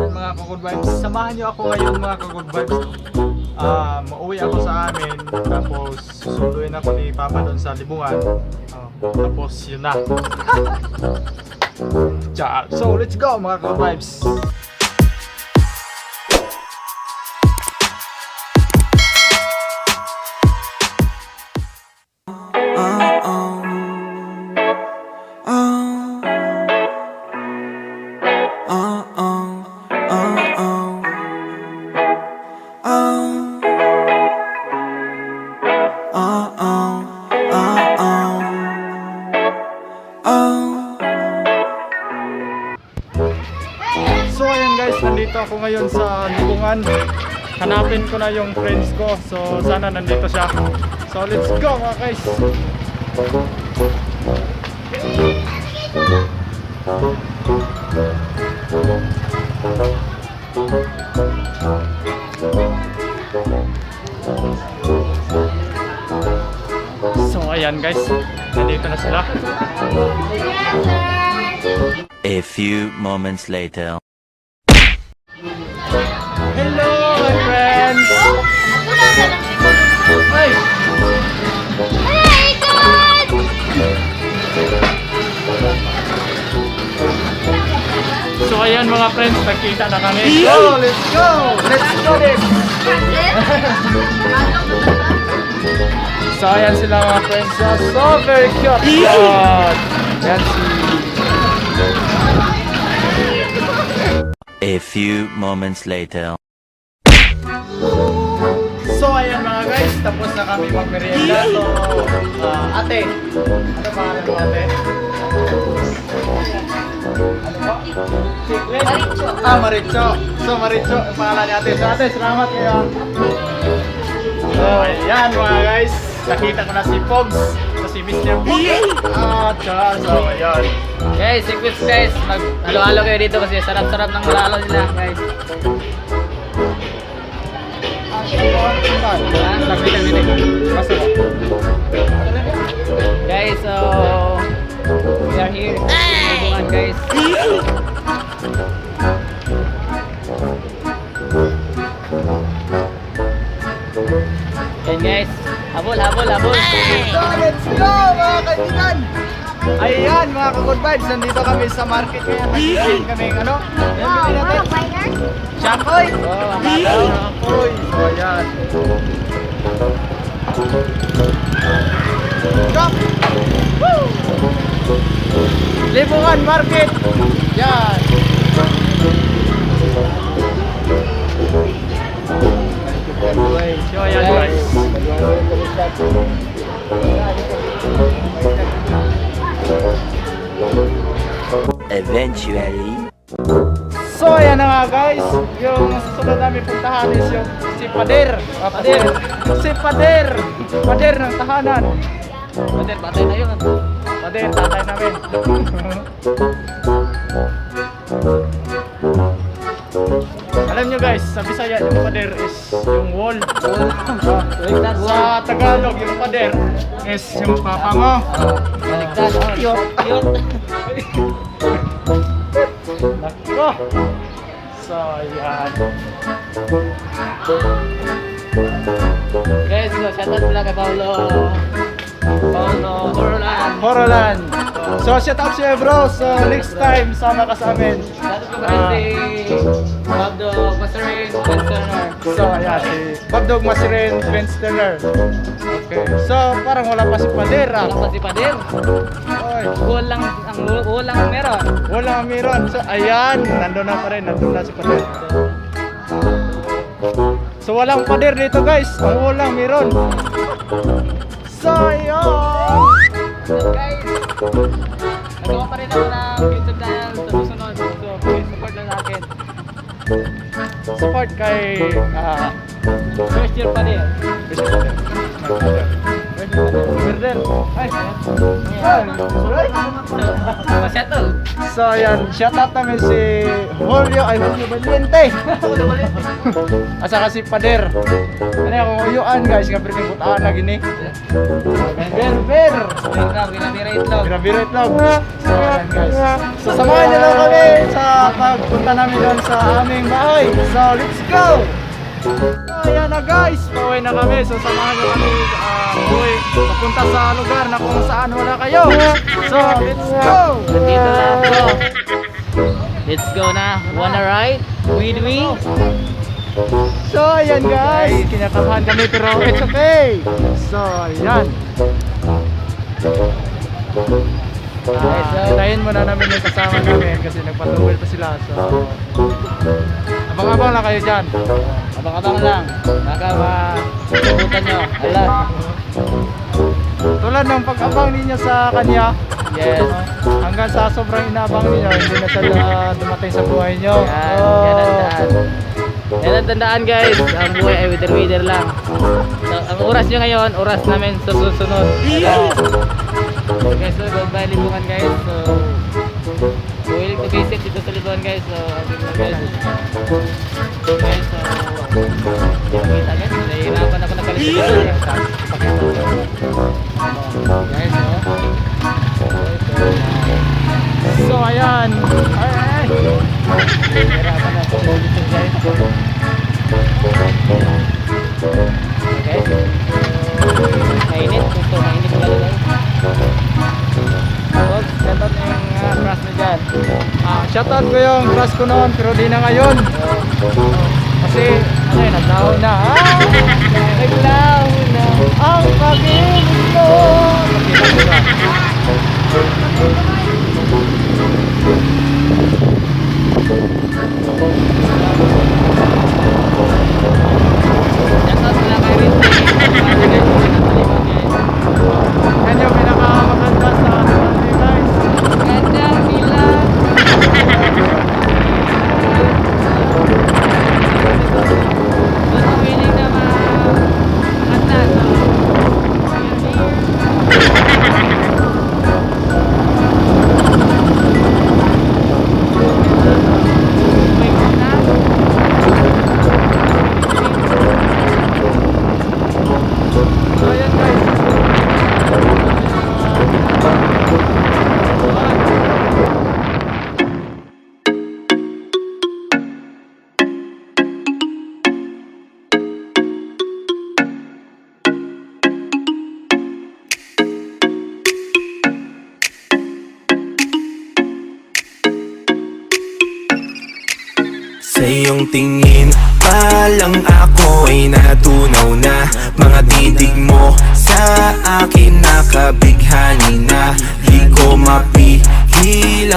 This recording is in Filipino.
Yan, mga kakod vibes. Samahan niyo ako ngayon mga kakod vibes. Ah, mauwi ako sa amin. Tapos susunduin ako ni Papa doon sa libungan. Ah, tapos yun na. So let's go mga kakod vibes. Ngayon sa libungan. Hanapin ko na yung friends ko. So sana nandito siya. So let's go mga guys. So ayan guys, nandito na sila. A few moments later. Hello my friends! Hey! Hey, God! So ayan mga friends, nagkita na kami. Go! Let's go! Let's do this! So ayan sila mga friends. So, so very cute. God! Yan si... A few moments later. So ayan mga guys, tapos na kami magmerienda. So, ah, ate. Ano pangalan mo ate? Ano po? Chiclet? Maricho. Ah, Maricho. So Maricho, ang pangalan ni ate. So ate, salamat kayo. So ayan mga guys, nakita ko na si Pogs. Si Mr. Pogs. Ah, tsaka, so ayan. Guys, request guys, mag halo-halo kayo dito kasi sarap-sarap ng halo nila, guys. Nakita habol, habol. So, let's go mga! Ayan mga ka-good vibes, nandito kami sa market ngayon. Nagsisin kami ano? Ayan, bili natin. Shakoy! Oh, ang bata. Shakoy! So, ayan. Stop! Woo! Libungan Market! Yan! So. Eventually. So ayan na nga guys, yung susunod namin puntahan is yung si Pader. Ah, Pader. Si Pader. Pader ng tahanan. Pater, patay na yun. Pader, tatay namin. Alam nyo guys, sa Bisaya yung pader is yung wall. Sa Tagalog yung pader is yung papa mo. Baliktad. Cute. Cute. Nako. So ayan. Guys, so shoutout pala kay Paolo. Paolo Orlan. Horolan. So shout out sa'yo bro. So next time sama ka sa amin. Pablo Masarin Spencer. So ayan si Babdog Masiren Vince Turner. Okay. So parang wala pa si Padera. Wala pa si Pader. Oy. Kulang ang kulang ang meron. Wala meron. So ayan, nandun na pa rin, nandun na si Pader. So walang pader dito guys. Ang walang meron. So ayun. guys. Nagawa pa rin ako ng YouTube channel sa susunod. So, please support lang sa akin. Support kay ah First year pa din. Berden. Ay. Ay. So, settle. So ayan, shout out namin si Julio, ay Julio Valiente. At saka si Pader. Ano yung uyuan guys, nga pero butaan na gini. Ber, ber. Ginabira itlog. Grabe itlog. So ayan guys. So samahan niyo lang kami sa pagpunta namin doon sa aming bahay. So let's go! Ayan na guys, pauwi na kami. So samahan niyo kami uh, uwi. Papunta sa lugar na kung saan wala kayo. So let's go! Dito na ako. Let's go na. Wanna ride with me? So ayan guys, kinakabahan kami pero it's okay. So ayan. Ah, so, tayin muna namin yung kasama namin kasi nagpatuloy pa sila. So abang-abang lang kayo dyan. Abang-abang lang. Baka mabutan nyo. Ala. Tulad ng pag-abang ninyo sa kanya, Yes. hanggang sa sobrang inaabang ninyo, hindi na siya dumating sa buhay nyo. Yan. Oh. Yan ang daan. Yan ang tandaan guys. Ang buhay ay wither-wither lang. So, ang oras nyo ngayon, oras namin sa susunod. Ano? Okay, so goodbye libungan guys. So, willing to visit dito sa libungan guys. So, abing na guys. Okay, So ayan. Ay, ay. Mainit. Gusto, mainit lalo guys. Oops, shoutout na yung uh, crush na dyan. Ko yung crush ko noon pero di na ngayon. Kasi ano yun, naglaho na. Sa iyong tingin. Pa lang ako ay natunaw na. Mga titig mo sa akin nakabighani na. Di ko mapihil